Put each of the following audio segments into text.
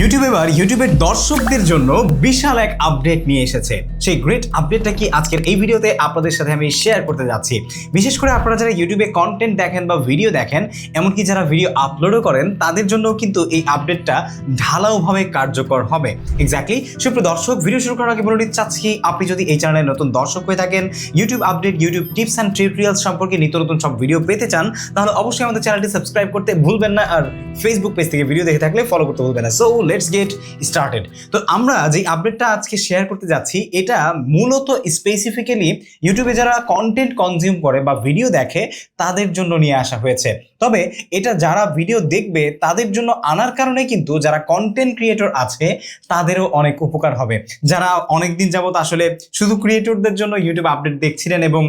YouTube এবার ইউটিউবের দর্শকদের জন্য বিশাল এক আপডেট নিয়ে এসেছে। সেই গ্রেট আপডেটটা কি আজকের এই ভিডিওতে আপনাদের সাথে আমি শেয়ার করতে যাচ্ছি। বিশেষ করে আপনারা যারা ইউটিউবে কন্টেন্ট দেখেন বা ভিডিও দেখেন, এমনকি যারা ভিডিও আপলোডও করেন, তাদের জন্য কিন্তু এই আপডেটটা ঢালাওভাবে কার্যকর হবে। এক্স্যাক্টলি সুপ্রিয় দর্শক ভিডিও শুরু করার আগে বলে নিতে চাচ্ছি, আপনি যদি এই চ্যানেলে নতুন দর্শক হয়ে থাকেন YouTube update YouTube tips and tutorials সম্পর্কে নিত্য নতুন সব ভিডিও পেতে চান, তাহলে অবশ্যই আমাদের চ্যানেলটি সাবস্ক্রাইব করতে ভুলবেন না, আর ফেসবুক পেজ থেকে ভিডিও দেখে থাকলে ফলো করতে ভুলবেন না। সো লেটস গেট স্টার্টেড তো আমরা যে আপডেটটা আজকে শেয়ার করতে যাচ্ছি, এটা মূলত স্পেসিফিক্যালি ইউটিউবে যারা কন্টেন্ট কনজিউম করে বা ভিডিও দেখে, তাদের জন্য নিয়ে আসা হয়েছে। তবে এটা যারা ভিডিও দেখবে, তাদের জন্য আনার কারণে কিন্তু যারা কন্টেন্ট ক্রিয়েটর আছে, তাদেরও অনেক উপকার হবে। যারা অনেক দিন যাবত আসলে শুধু ক্রিয়েটরদের জন্য ইউটিউব আপডেট দেখছিলেন এবং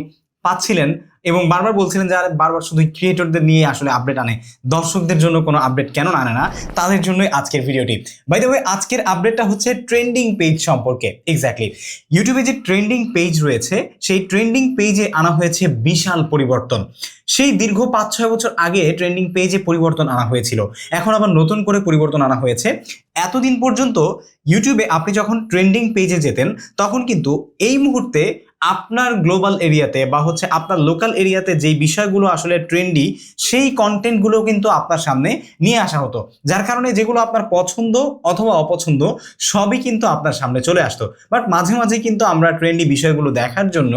পাচ্ছিলেন এবং বারবার বলছিলেন যে বারবার শুধু ক্রিয়েটরদের নিয়ে আসলে আপডেট আনে। দর্শকদের জন্য কোনো আপডেট কেন আনে না? তাদের জন্যই আজকের ভিডিওটি। বাই দ্য আজকের আপডেটটা হচ্ছে ট্রেন্ডিং পেজ সম্পর্কে। এক্স্যাক্টলি ইউটিউবে যে ট্রেন্ডিং পেজ রয়েছে, সেই ট্রেন্ডিং পেজে আনা হয়েছে বিশাল পরিবর্তন। সেই দীর্ঘ পাঁচ ছয় বছর আগে ট্রেন্ডিং পেজে পরিবর্তন আনা হয়েছিল। এখন আবার নতুন করে পরিবর্তন আনা হয়েছে। এতদিন পর্যন্ত ইউটিউবে আপনি যখন ট্রেন্ডিং পেজে যেতেন, তখন কিন্তু এই মুহূর্তে আপনার গ্লোবাল এরিয়াতে বা হচ্ছে আপনার লোকাল এরিয়াতে যেই বিষয়গুলো আসলে ট্রেন্ডি সেই কন্টেন্টগুলো কিন্তু আপনার সামনে নিয়ে আসা হতো। যার কারণে যেগুলো আপনার পছন্দ অথবা অপছন্দ, সবই কিন্তু আপনার সামনে চলে আসতো। বাট মাঝে মাঝে কিন্তু আমরা ট্রেন্ডি বিষয়গুলো দেখার জন্য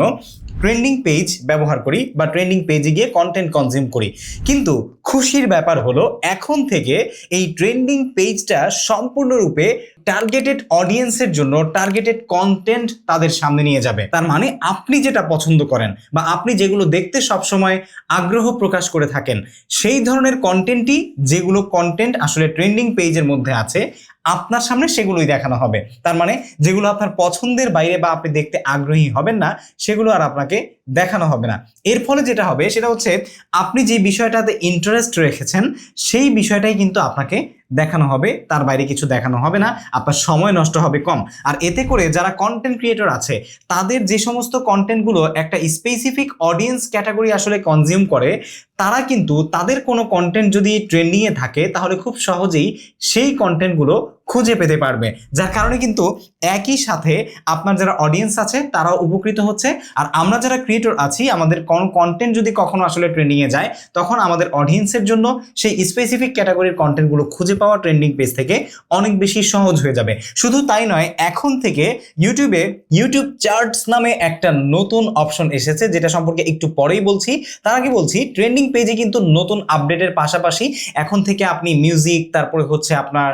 ট্রেন্ডিং পেজ ব্যবহার করি বা ট্রেন্ডিং পেজে গিয়ে কন্টেন্ট কনজিউম করি। কিন্তু খুশির ব্যাপার হলো, এখন থেকে এই ট্রেন্ডিং পেজটা সম্পূর্ণরূপে টার্গেটেড অডিয়েন্সের জন্য টার্গেটেড কন্টেন্ট তাদের সামনে নিয়ে যাবে। তার মানে আপনি যেটা পছন্দ করেন বা আপনি যেগুলো দেখতে সবসময় আগ্রহ প্রকাশ করে থাকেন, সেই ধরনের কন্টেন্টই যেগুলো কন্টেন্ট আসলে ট্রেন্ডিং পেজের মধ্যে আছে আপনার সামনে সেগুলোই দেখানো হবে। তার মানে যেগুলো আপনার পছন্দের বাইরে বা আপনি দেখতে আগ্রহী হবেন না, সেগুলো আর আপনাকে দেখানো হবে না। এর ফলে যেটা হবে সেটা হচ্ছে আপনি যে বিষয়টাতে ইন্টারেস্ট রেখেছেন, সেই বিষয়টাই কিন্তু আপনাকে দেখানো হবে। তার বাইরে কিছু দেখানো হবে না। আপনার সময় নষ্ট হবে কম। আর এতে করে যারা কন্টেন্ট ক্রিয়েটর আছে, তাদের যে সমস্ত কন্টেন্টগুলো একটা স্পেসিফিক অডিয়েন্স ক্যাটাগরি আসলে কনজিউম করে, তারা কিন্তু তাদের কোনো কন্টেন্ট যদি ট্রেন্ডিংয়ে থাকে, তাহলে খুব সহজেই সেই কন্টেন্টগুলো খুঁজে পেতে পারবে। যার কারণে কিন্তু একই সাথে আপনার যারা অডিয়েন্স আছে, তারাও উপকৃত হচ্ছে। আর আমরা যারা ক্রিয়েটর আছি, আমাদের কোন কন্টেন্ট যদি কখনো আসলে ট্রেন্ডিংয়ে যায়, তখন আমাদের অডিয়েন্সের জন্য সেই স্পেসিফিক ক্যাটাগরির কন্টেন্টগুলো খুঁজে পাওয়া ট্রেন্ডিং পেজ থেকে অনেক বেশি সহজ হয়ে যাবে। শুধু তাই নয়, এখন থেকে ইউটিউবে ইউটিউব চার্টস নামে একটা নতুন অপশন এসেছে, যেটা সম্পর্কে একটু পরেই বলছি। তার আগে বলছি ট্রেন্ডিং পেজে কিন্তু নতুন আপডেটের পাশাপাশি এখন থেকে আপনি মিউজিক তারপরে হচ্ছে আপনার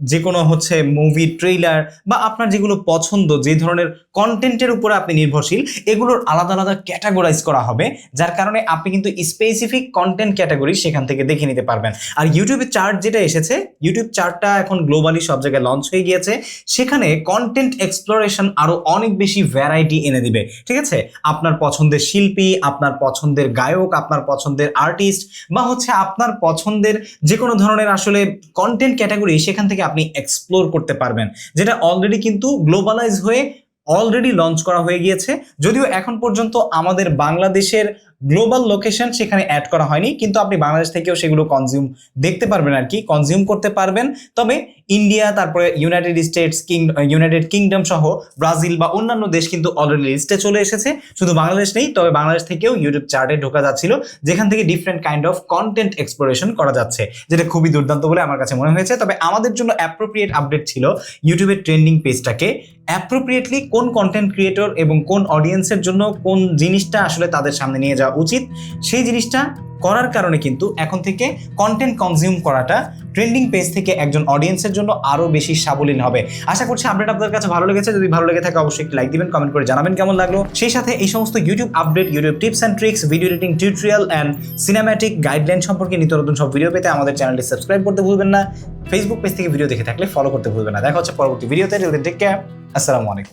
যে কোনো হচ্ছে মুভি ট্রেইলার বা আপনার যেগুলো পছন্দ, যে ধরনের কন্টেন্টের উপরে আপনি নির্ভরশীল, এগুলোর আলাদা আলাদা ক্যাটাগরাইজ করা হবে, যার কারণে আপনি কিন্তু স্পেসিফিক কন্টেন্ট ক্যাটাগরি সেখান থেকে দেখে নিতে পারবেন। আর ইউটিউবে চার্ট যেটা এসেছে ইউটিউব চার্টটা এখন গ্লোবালি সব জায়গায় লঞ্চ হয়ে গিয়েছে, সেখানে কন্টেন্ট এক্সপ্লোরেশন আরও অনেক বেশি ভ্যারাইটি এনে দিবে, ঠিক আছে? আপনার পছন্দের শিল্পী, আপনার পছন্দের গায়ক, আপনার পছন্দের আর্টিস্ট বা হচ্ছে আপনার পছন্দের যে কোনো ধরনের আসলে কন্টেন্ট ক্যাটাগরি সেখান থেকে আপনি এক্সপ্লোর করতে পারবেন, যেটা অলরেডি কিন্তু গ্লোবালাইজ হয়ে অলরেডি লঞ্চ করা হয়ে গিয়েছে। যদিও এখন পর্যন্ত আমাদের বাংলাদেশের গ্লোবাল লোকেশন সেখানে অ্যাড করা হয়নি, কিন্তু আপনি বাংলাদেশ থেকেও সেগুলো কনজিউম দেখতে পারবেন আর কি কনজিউম করতে পারবেন। তবে ইন্ডিয়া তারপরে United States king United Kingdom সহ ব্রাজিল বা অন্যান্য দেশ কিন্তু অলরেডি লিস্টে চলে এসেছে। শুধু বাংলাদেশ নেই, তবে বাংলাদেশ থেকেও ইউটিউব চার্টে ঢোকা যাচ্ছিল, যেখান থেকে different kind of content exploration করা যাচ্ছে, যেটা খুবই দুর্দান্ত বলে আমার কাছে মনে হয়েছে। তবে আমাদের জন্য অ্যাপ্রোপ্রিয়েট আপডেট ছিল ইউটিউবের ট্রেন্ডিং পেজটাকে অ্যাপ্রোপ্রিয়েটলি কোন কন্টেন্ট ক্রিয়েটর এবং কোন অডিয়েন্সের জন্য কোন জিনিসটা আসলে তাদের সামনে নিয়ে যাওয়া উচিত। সেই জিনিসটা করার কারণে কিন্তু এখন থেকে কন্টেন্ট কনজিউম করাটা ট্রেন্ডিং পেজ থেকে একজন অডিয়েন্সের জন্য আরও বেশি সাবলীল হবে। আশা করছি আপডেট আপনাদের কাছে ভালো লেগেছে। যদি ভালো লেগে থাকে অবশ্যই একটি লাইক দিবেন কমেন্ট করে জানাবেন কেমন লাগল। সেই সাথে এই সমস্ত YouTube update YouTube tips and tricks video editing tutorial and cinematic guideline সম্পর্কে নিত্য নতুন সব ভিডিও পেতে আমাদের চ্যানেলটি সাবস্ক্রাইব করতে ভুলবেন না। ফেসবুক পেজ থেকে ভিডিও দেখে থাকলে ফলো করতে ভুলবেন না। দেখা হচ্ছে পরবর্তী ভিডিওতে টেক কেয়ার আসসালামু আলাইকুম।